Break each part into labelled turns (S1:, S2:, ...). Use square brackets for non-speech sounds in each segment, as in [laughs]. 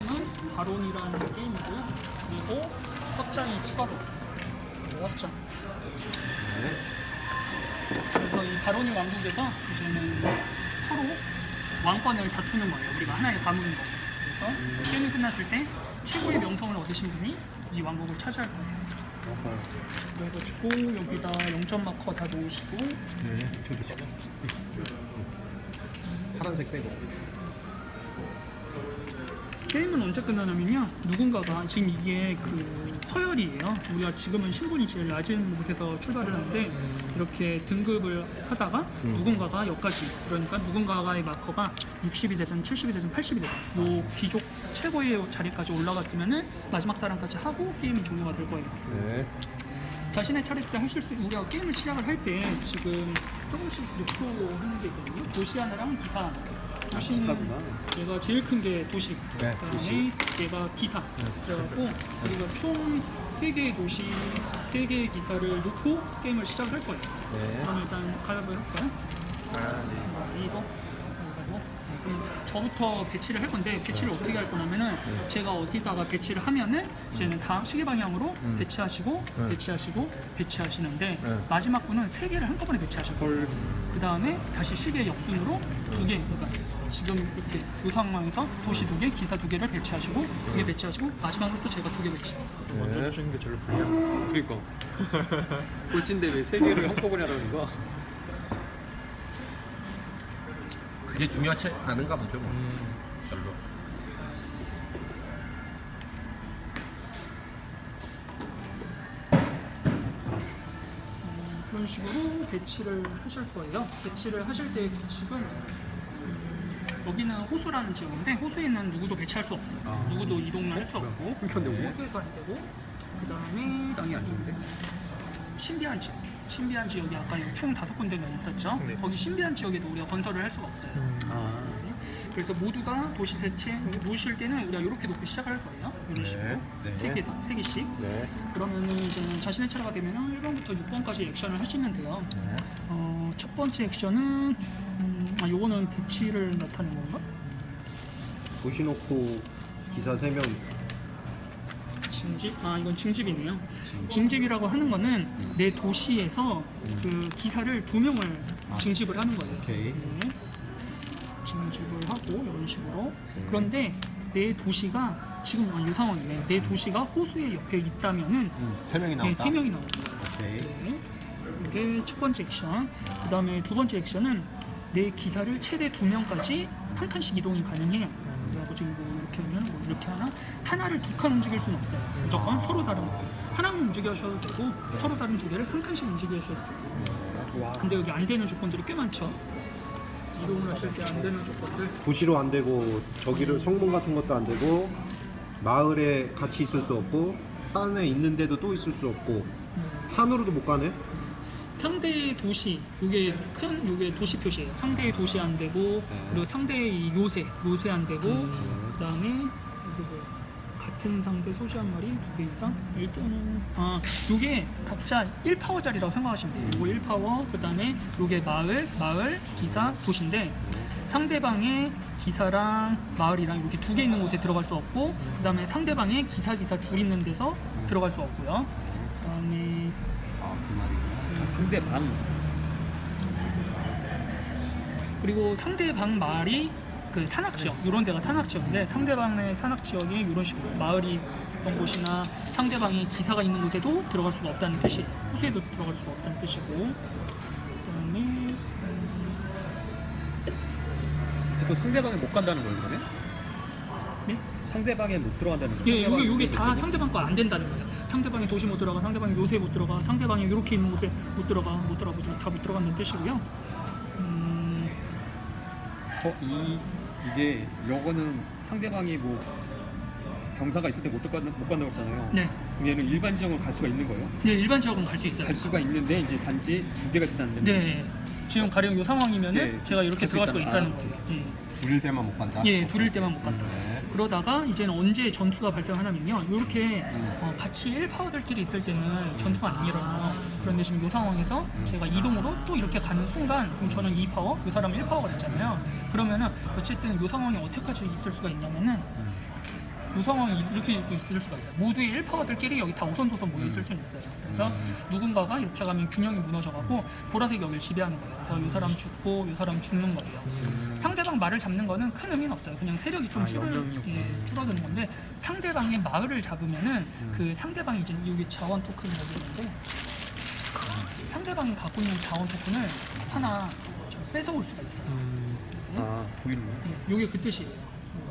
S1: 는 바론이라는 게임이고요. 그리고 확장이 추가됐어요. 네, 확장. 그래서 이 바론이 왕국에서 이제는 서로 왕권을 다투는 거예요. 우리가 하나의 가문인 거예요. 그래서 게임이 끝났을 때 최고의 명성을 얻으신 분이 이 왕국을 차지할 거예요. 그래가지고 여기다 0점 마커 다 놓으시고
S2: 네, 저기 파란색 빼고.
S1: 게임은 언제 끝나냐면요. 누군가가 지금 이게 그 서열이에요. 우리가 지금은 신분이 제일 낮은 곳에서 출발을 하는데 이렇게 등급을 하다가 누군가가 여기까지 그러니까 누군가의 마커가 60이 되든 70이 되든 80이 되든 요 귀족 최고의 자리까지 올라갔으면은 마지막 사람까지 하고 게임이 종료가 될 거예요.
S2: 네.
S1: 자신의 차례 때 하실 수 우리가 게임을 시작을 할 때 지금 조금씩 목표 하는 게 있거든요. 도시 하나랑 기사 하나 도시는
S3: 기사구나.
S1: 얘가 제일 큰 게 도시
S2: 네,
S1: 그다음에
S3: 도시.
S1: 얘가 기사 그래갖고 우리가 총 3개의 도시 3개의 기사를 놓고 게임을 시작할 거예요
S2: 네.
S1: 그럼 일단 가위바위보 해볼까요?
S2: 아, 네.
S1: 이거 가위바위보 그럼 저부터 배치를 할 건데 배치를
S2: 네.
S1: 어떻게 할 거냐면은 제가 어디다가 배치를 하면은 이제는 다음 시계 방향으로
S2: 음.
S1: 배치하시고
S2: 네.
S1: 배치하시고 배치하시는데
S2: 네.
S1: 마지막 분은 세 개를 한꺼번에 배치하실 거예요.
S3: 헐.
S1: 그 다음에 다시 시계 역순으로 두 개, 그러니까 지금 이렇게 이 상황에서 도시 두 개, 기사 두 개를 배치하시고 두 개 배치하시고 마지막으로 또 제가 두 개 배치.
S2: 먼저 주시는 게 제일 불리한.
S3: 그러니까. [laughs] 꼴찌인데 왜 세 개를 한꺼번에 하라는 거야?
S2: 그게 중요하지 않은가 보죠. 뭐. 별로.
S1: 음, 그런 식으로 배치를 하실 거예요. 배치를 하실 때의 규칙은 음, 여기는 호수라는 지역인데 호수에는 누구도 배치할 수 없어요.
S3: 아.
S1: 누구도 이동을 할 수 없고
S3: 끊겼네, 우리.
S1: 호수에서 안 되고 그 다음에
S3: 땅이 안 좋은데?
S1: 신비한 지역. 신비한 지역이 아까 총 다섯 군데가 있었죠.
S2: 네.
S1: 거기 신비한 지역에도 우리가 건설을 할 수가 없어요.
S3: 아.
S1: 그래서 모두가 도시 대체 놓으실 때는 우리가 이렇게 놓고 시작할 거예요. 이런
S2: 네.
S1: 식으로
S2: 네.
S1: 세 개다, 세 개씩.
S2: 네.
S1: 그러면은 이제 자신의 차례가 되면은 1번부터 6번까지 액션을 하시면 돼요.
S2: 네.
S1: 어, 첫 번째 액션은 음, 아 요거는 배치를 나타내는 건가?
S2: 도시 놓고 기사 3명
S1: 징집? 아 이건 징집이네요. 징집이라고 하는 거는 내 도시에서 그 기사를 두 명을 징집을 하는 거예요.
S2: 오케이.
S1: 네. 징집을 하고 이런 식으로. 그런데 내 도시가 지금 아, 이 상황이네. 내 도시가 호수의 옆에 있다면은
S2: 음, 3명이
S1: 네,
S2: 나왔다.
S1: 세 명이 나옵니다.
S2: 오케이.
S1: 네. 이게 첫 번째 액션. 그 다음에 두 번째 액션은 내 기사를 최대 두 명까지 한 칸씩 이동이 가능해요. 그리고 지금 뭐 이렇게 하면 뭐 이렇게 하나 하나를 두 칸 움직일 수는 없어요. 무조건 서로 다른 거. 하나만 움직여셔도 되고 서로 다른 두 개를 한 칸씩 움직여셔도 되고.
S3: 와.
S1: 근데 여기 안 되는 조건들이 꽤 많죠. 이동을 하실 때 안 되는 조건들.
S2: 도시로 안 되고 저기를 성문 같은 것도 안 되고 마을에 같이 있을 수 없고 산에 있는데도 또 있을 수 없고 산으로도 못 가네.
S1: 상대의 도시, 이게 큰 이게 도시 표시예요. 상대의 도시 안 되고 그리고 상대의 이 요새, 요새 안 되고 그다음에 이거 뭐 같은 상대 소시 한 마리 두 개 이상 일단은 아 요게 각자 1파워짜리라고 생각하시면 돼요. 요거 1파워 그다음에 요게 마을, 마을, 기사, 도시인데 상대방의 기사랑 마을이랑 이렇게 두 개 있는 곳에 들어갈 수 없고 그다음에 상대방의 기사 기사 둘 있는 데서 들어갈 수 없고요.
S3: 상대방.
S1: 그리고 상대방 마을이 그 산악 지역 이런 데가 산악 지역인데 상대방의 산악 지역이 이런 식으로 마을이 있던 곳이나 상대방이 기사가 있는 곳에도 들어갈 수가 없다는 뜻이에요. 호수에도 들어갈 수가 없다는 뜻이고 그다음에 음,
S3: 또 상대방에 못 간다는 거예요, 이거네?
S1: 네?
S3: 상대방에 못 들어간다는 거예요.
S1: 예, 이게 이게 다? 상대방 거 안 된다는 거예요. 상대방이 도시 못 들어가, 상대방이 요새 못 들어가, 상대방이 이렇게 있는 곳에 못 들어가, 못 들어가, 다못 들어간다는 뜻이고요. 음,
S3: 어, 이 이게 요거는 상대방이 뭐 병사가 있을 때못 간다 못 간다고 했잖아요.
S1: 네,
S3: 그럼 얘는 일반 지역을 갈 수가 있는 거예요?
S1: 네 일반 지역은 갈 수 있어요.
S3: 갈 수가 있는데 이제 단지 두 개가 있다는 데
S1: 네, 지금 가령 이 상황이면 은
S3: 네,
S1: 제가 이렇게 들어갈 수가
S3: 있다는-
S1: 있다는
S3: 아,
S1: 거예요. 예.
S2: 둘일 때만 못 간다.
S1: 예, 둘일 때만 못 간다.
S2: 네.
S1: 그러다가 이제는 언제 전투가 발생하냐면요. 이렇게 어, 같이 1파워들끼리 있을 때는 전투가 안 일어나요. 그런데 지금 이 상황에서 제가 이동으로 또 이렇게 가는 순간 그럼 저는 2파워, 이 사람은 1파워가 됐잖아요. 그러면은 어쨌든 이 상황이 어떻게까지 있을 수가 있냐면은 이 상황이 이렇게 또 있을 수가 있어요. 모두의 1파워들끼리 여기 다 오선도선 모여 있을 수는 있어요. 그래서 누군가가 이렇게 가면 균형이 무너져가고 보라색이 여기를 지배하는 거예요. 그래서 이 사람 죽고 이 사람 죽는 거예요. 상대방 말을 잡는 거는 큰 의미는 없어요. 그냥 세력이 좀
S3: 아,
S1: 줄을,
S3: 없구나.
S1: 예, 줄어드는 건데 상대방의 마을을 잡으면은 그 상대방이 이제 여기 자원 토큰이 여기 있는데 상대방이 갖고 있는 자원 토큰을 하나 좀 뺏어올 수가 있어요.
S3: 아 보이는 거야?
S1: 예, 요게 그 뜻이에요.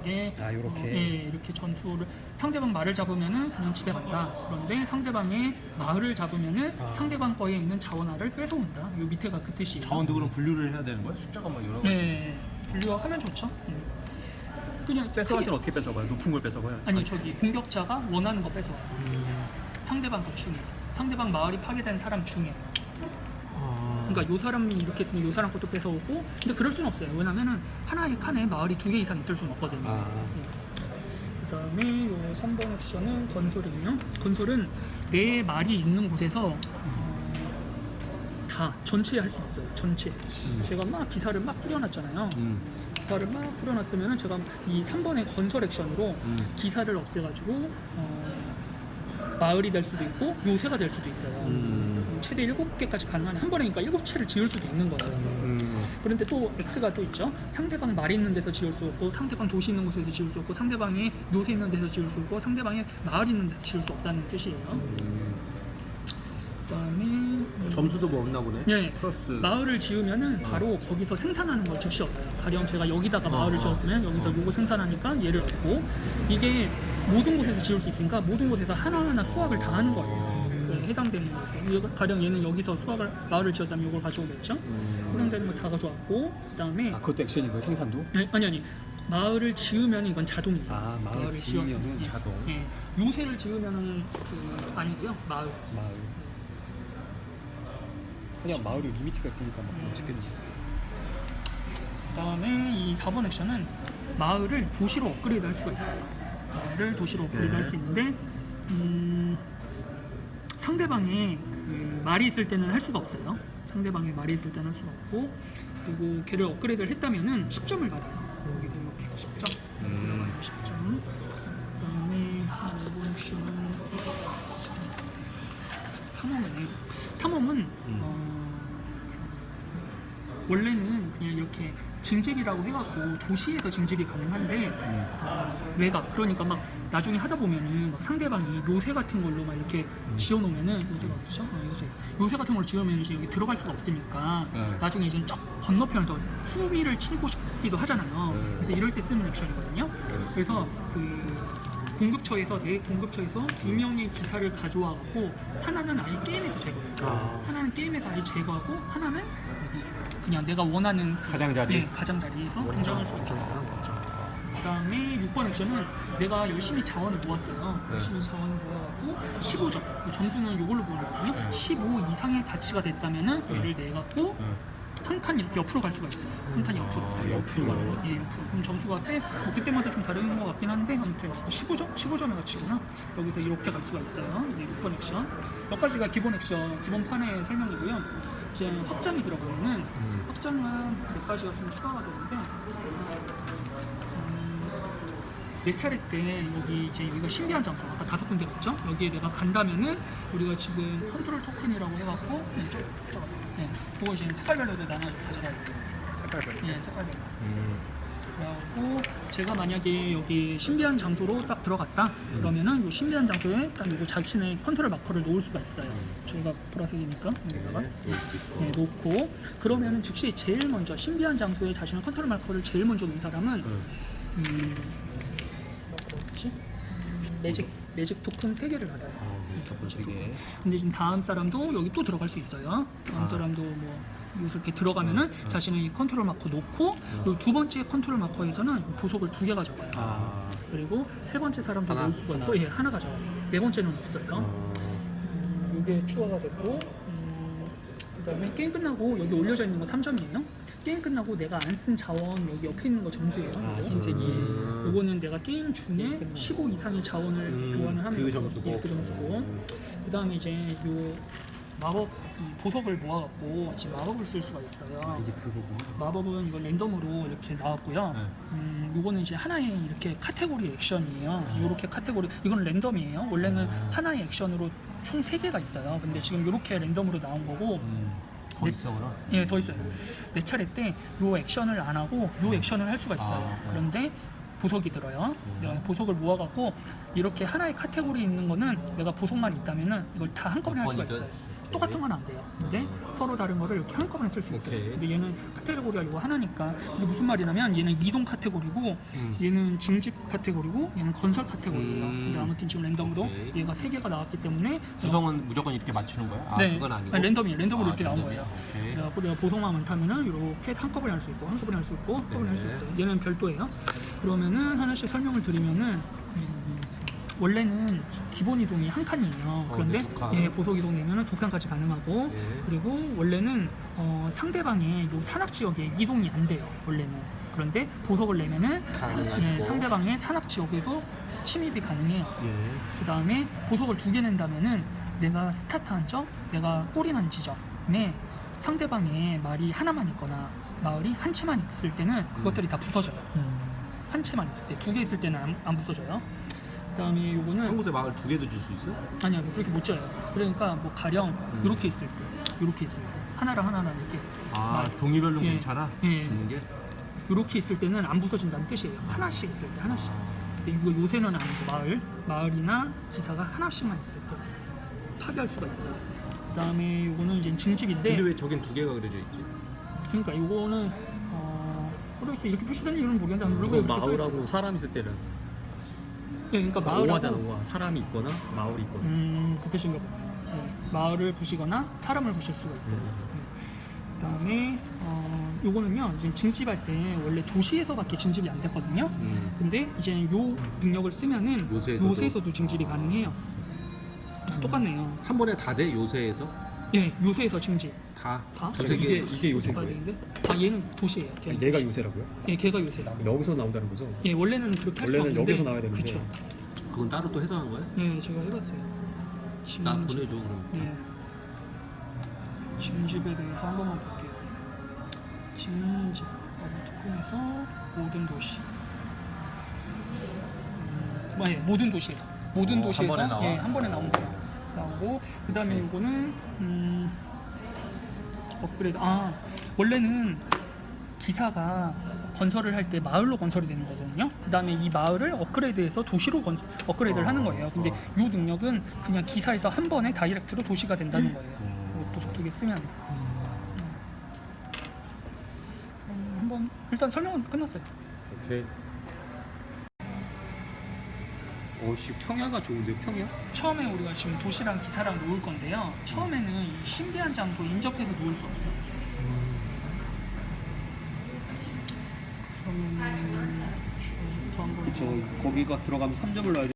S1: 이게
S3: 아, 요렇게.
S1: 어, 예, 이렇게 전투를 상대방 말을 잡으면은 그냥 집에 간다. 그런데 상대방의 마을을 잡으면은
S3: 아.
S1: 상대방 거에 있는 자원화를 뺏어온다. 요 밑에가 그 뜻이에요.
S2: 자원도 그럼 분류를 해야 되는 거야? 숫자가 막 여러 가지.
S1: 네, 분류하면 좋죠. 예. 그냥
S3: 뺏어갈
S1: 크게-
S3: 때는 어떻게 뺏어가요? 높은 걸 뺏어가요?
S1: 아니 저기 공격자가 원하는 거 뺏어와요.
S3: 음.
S1: 상대방 그 중에 상대방 마을이 파괴된 사람 중에
S2: 아.
S1: 그러니까 요 사람이 이렇게 있으면 요 사람 것도 뺏어오고 근데 그럴 수는 없어요 왜냐면은 하나의 칸에 마을이 두 개 이상 있을 수는 없거든요
S3: 아.
S1: 그 다음에 요 3번 옵션은 건설이에요 건설은 내 말이 있는 곳에서 어, 다 전체 할 수 있어요 전체 제가 막 기사를 막 뿌려놨잖아요
S2: 음.
S1: 기사를 막 뿌려놨으면 제가 이 3번의 건설 액션으로
S2: 음.
S1: 기사를 없애가지고 어, 마을이 될 수도 있고 요새가 될 수도 있어요.
S2: 음.
S1: 최대 7개까지 가능한 한 번에 그러니까 7채를 지을 수도 있는 거예요.
S2: 음.
S1: 그런데 또 X가 또 있죠. 상대방 말이 있는 데서 지을 수 없고 상대방 도시 있는 곳에서 지을 수 없고 상대방의 요새 있는 데서 지을 수 없고 상대방의 마을 있는 데서 지을 수 없다는 뜻이에요.
S2: 음.
S1: 그다음에 음,
S2: 점수도 뭐 없나 보네.
S1: 네.
S2: 플러스.
S1: 마을을 지으면은 바로 거기서 생산하는 걸 즉시 얻어요. 가령 제가 여기다가 마을을
S2: 어.
S1: 지었으면 여기서 요거 생산하니까 얘를 얻고 이게 모든 곳에서 지을 수 있으니까 모든 곳에서 하나하나 수확을 다 하는 거예요. 그 해당되는 거였어요. 가령 얘는 여기서 수확을 마을을 지었다면 이걸 가져오겠죠.
S2: 음.
S1: 해당되는 거다 가져왔고 그다음에
S3: 아 그것도 거예요? 생산도?
S1: 아니 아니, 아니. 마을을 지으면 이건 자동이에요.
S3: 아, 마을
S1: 지었으면.
S3: 지으면은
S1: 예.
S3: 자동.
S1: 예. 요새를 지으면은 그 아니고요. 마을.
S3: 마을. 그냥 마을에 리미트가 있으니까 막
S1: 음.
S3: 못 짓겠네.
S1: 그다음에 이 4번 액션은 마을을 도시로 업그레이드 할 수가 있어요. 마을을 도시로 업그레이드
S2: 네.
S1: 할수 있는데 음, 상대방의 그 말이 있을 때는 할 수가 없어요. 상대방의 말이 있을 때는 할 수가 없고 그리고 걔를 업그레이드를 했다면은 10점을 받아요. 여기서 이렇게 10점.
S2: 음.
S1: 10점. 그다음에 5번 액션은 탐험이네. 탐험은 어, 원래는 그냥 이렇게 증집이라고 해갖고 도시에서 증집이 가능한데 어, 외곽 그러니까 막 나중에 하다 보면은 막 상대방이 요새 같은 걸로 막 이렇게 지어놓으면은 요새가 어디죠? 어, 요새 요새 같은 걸 지으면 이제 여기 들어갈 수가 없으니까
S2: 네.
S1: 나중에 이제 쫙 건너편에서 후미를 치고 싶기도 하잖아요.
S2: 네.
S1: 그래서 이럴 때 쓰는 액션이거든요. 그래서 그 공급처에서 내 공급처에서 두 명의 기사를 가져와 갖고 하나는 아예 게임에서 제거해요.
S2: 아.
S1: 하나는 게임에서 아예 제거하고 하나는 여기 그냥 내가 원하는 그-
S2: 가장자리?
S1: 예, 가장자리에서 등장할 수 있어요. 그다음에 6번 액션은 내가 열심히 자원을 모았어요.
S2: 네.
S1: 열심히 자원을 모아갖고 15점. 점수는 이걸로 보는 거거든요. 15 이상의 가치가 됐다면은 얘를 내 갖고 한칸 이렇게 옆으로 갈 수가 있어요. 한 칸 옆으로.
S3: 아, 옆으로.
S1: 예, 옆으로. 그럼 점수가 때 뭐 그때마다 좀 다른 것 같긴 한데 아무튼 15점, 15점의 가치구나. 여기서 이렇게 갈 수가 있어요. 이게 6번 액션. 몇 가지가 기본 액션, 기본 판의 설명이고요. 이제 확장이 들어가면은 확장은 몇 가지가 좀 추가가 되는데 네 차례 때 여기 이제 여기가 신비한 장소 아까 다섯 군데 갔죠? 여기에 내가 간다면은 우리가 지금 컨트롤 토큰이라고 해갖고 네, 좀, 네, 그거 이제 색깔별로도 나눠 가져가야 돼요.
S3: 색깔별.
S1: 예, 색깔별로.
S2: 음.
S1: 그리고 제가 만약에 여기 신비한 장소로 딱 들어갔다 그러면은 이 신비한 장소에 딱 이거 자신의 컨트롤 마커를 놓을 수가 있어요. 저희가 보라색이니까 여기다가 네, 놓고 그러면은 즉시 제일 먼저 신비한 장소에 자신의 컨트롤 마커를 제일 먼저 놓은 사람은 음, 뭐지? 음, 매직 매직 토큰 3 개를 받아요.
S2: 첫 번째 게.
S1: 근데 지금 다음 사람도 여기 또 들어갈 수 있어요. 다음
S2: 아.
S1: 사람도 뭐 이렇게 들어가면은 자신의 이 컨트롤 마커 놓고 그리고 두 번째 컨트롤 마커에서는 보석을 두 개 가져가요.
S2: 아.
S1: 그리고 세 번째 사람도
S2: 하나?
S1: 놓을 수가 있고
S2: 하나?
S1: 예, 하나 가져가요. 네 번째는 없어요.
S2: 어.
S1: 음, 이게 추가가 됐고 음, 그다음에 게임 끝나고 여기 올려져 있는 거 3점이에요. 게임 끝나고 내가 안 쓴 자원 여기 옆에 있는 거 점수예요.
S3: 아,
S1: 이거.
S3: 흰색이.
S2: 음.
S1: 요거는 내가 게임 중에
S3: 게임 끝나고.
S1: 15 이상의 자원을
S2: 음,
S1: 교환을 하면
S2: 그 점수고.
S1: 예, 그 점수고. 그다음에 이제 요 마법 이 보석을 모아갖고 이제 마법을 쓸 수가 있어요.
S3: 아, 이게 그거구나.
S1: 마법은 이거 랜덤으로 이렇게 나왔고요.
S3: 네.
S1: 음, 요거는 이제 하나의 이렇게 카테고리 액션이에요. 요렇게 카테고리 이건 랜덤이에요. 원래는
S3: 아.
S1: 하나의 액션으로 총 3개가 있어요. 근데 지금 요렇게 랜덤으로 나온 거고
S3: 음. 더
S1: 네.
S3: 있어 그럼?
S1: 예, 더 있어요. 내 차례 때 요 액션을 안 하고 요 액션을 할 수가 있어요.
S3: 아, 네.
S1: 그런데 보석이 들어요.
S3: 음.
S1: 내가 보석을 모아갖고 이렇게 하나의 카테고리 있는 거는 내가 보석만 있다면은 이걸 다 한꺼번에 할 수가? 있어요. 똑같은 건 안 돼요. 근데 서로 다른 거를 이렇게 한꺼번에 쓸 수 있어요.
S3: 오케이.
S1: 근데 얘는 카테고리가 이거 하나니까 이게 무슨 말이냐면 얘는 이동 카테고리고
S2: 음.
S1: 얘는 징집 카테고리고 얘는 건설 카테고리예요.
S2: 음.
S1: 근데 아무튼 지금 랜덤으로
S2: 오케이.
S1: 얘가 세 개가 나왔기 때문에
S2: 구성은 무조건 이렇게 맞추는 거야? 아
S1: 네,
S2: 그건 아니고?
S1: 아니, 랜덤이에요. 랜덤으로
S2: 아,
S1: 이렇게 나온? 거예요.
S2: 오케이.
S1: 그래갖고 내가 보석만 많다면은 이렇게 한꺼번에 할 수 있고 한꺼번에 할 수 있고 한꺼번에 할 수
S2: 네.
S1: 있어요. 얘는 별도예요. 그러면은 하나씩 설명을 드리면은 음, 원래는 기본 이동이 한 칸이에요. 그런데
S2: 네, 두 칸.
S1: 예, 보석 이동 내면은 두 칸까지 가능하고
S2: 네.
S1: 그리고 원래는 어, 상대방의 요 산악 지역에 이동이 안 돼요. 원래는 그런데 보석을 내면은 상,
S2: 가능하시고.
S1: 예, 상대방의 산악 지역에도 침입이 가능해요.
S2: 예.
S1: 그 다음에 보석을 두 개 낸다면은 내가 스타트한 적, 내가 골인한 지점에 상대방의 말이 하나만 있거나 마을이 한 채만 있을 때는 그것들이 다 부서져요. 한 채만 있을 때, 두 개 있을 때는 안, 안 부서져요. 그 다음에 요거는
S2: 한 곳에 마을 두 개도 질수 있어?
S1: 아니야 뭐 그렇게 못 져요. 그러니까 뭐 가령
S2: 음.
S1: 이렇게 있을 때, 이렇게 있을 때 하나랑 하나랑 이렇게
S2: 아
S1: 말-
S2: 종류별로
S1: 예.
S2: 괜찮아?
S1: 예.
S2: 짓는 게?
S1: 이렇게 있을 때는 안 부서진다는 뜻이에요. 하나씩 있을 때 하나씩. 근데 이거 요새는 아니고 마을, 마을이나 기사가 하나씩만 있을 때 파괴할 수가 있다. 그다음에 요거는 이제 증집인데,
S2: 근데 왜 저긴 두 개가 그려져 있지?
S1: 그러니까 요거는 어, 모르겠어 이렇게 표시된 이유는 모르겠는데
S4: 그
S1: 이렇게 써 있어요.
S4: 마을하고 사람 있을 때는
S1: 네, 그러니까
S4: 오화잖아
S1: 마을하고
S4: 오화 사람이 있거나 마을이 있거나
S1: 음, 그 뜻인가 보네. 네, 마을을 부시거나 사람을 부실 수가 있어요.
S4: 음.
S1: 그 다음에 어, 요거는요 이제 증집할 때 원래 도시에서밖에 증집이 안 됐거든요.
S2: 음.
S1: 근데 이제 요 능력을 쓰면은
S2: 요새에서도?
S1: 요새에서도 증집이 가능해요. 똑같네요.
S2: 한 번에 다 돼? 요새에서?
S1: 예, 요새에서 증집
S2: 다?
S1: 다.
S2: 개?
S4: 이게 이게 요새인
S1: 봐야
S4: 거예요?
S1: 되는데. 아 얘는 도시예요. 걔는
S4: 얘가. 요새라고요?
S1: 예, 걔가 요새.
S4: 여기서 나온다는 거죠?
S1: 예, 원래는 그렇게 할수
S4: 원래는
S1: 없는데.
S4: 여기서 나와야 되는데.
S1: 그쵸.
S2: 그건 따로 또 해석한 거야?
S1: 예, 제가 해봤어요.
S2: 나. 보내줘 그럼
S1: 예. 증집에 대해서 한 번만 볼게요. 증집 특권에서 모든 도시. 음, 뭐, 예, 모든 도시에서 모든
S2: 어, 한
S1: 도시에서
S2: 번에 나와?
S1: 예, 한 번에 나온 거예요. 나오고 그 다음에 이거는 음, 업그레이드. 아 원래는 기사가 건설을 할 때 마을로 건설이 되는 거거든요. 그 다음에 이 마을을 업그레이드해서 도시로 건설, 업그레이드를
S2: 어,
S1: 하는 거예요. 근데
S2: 어.
S1: 이 능력은 그냥 기사에서 한 번에 다이렉트로 도시가 된다는 거예요.
S2: 음.
S1: 뭐 부속 두개 쓰면. 음, 한번 일단 설명은 끝났어요.
S2: 오케이
S3: 오씨 평야가 좋은데요 평야?
S1: 처음에 우리가 지금 도시랑 기사랑 놓을 건데요. 처음에는 이 신비한 장소 인접해서 놓을 수 없어요. 그러면
S3: 저 거기가 들어가면 3점을 넣어야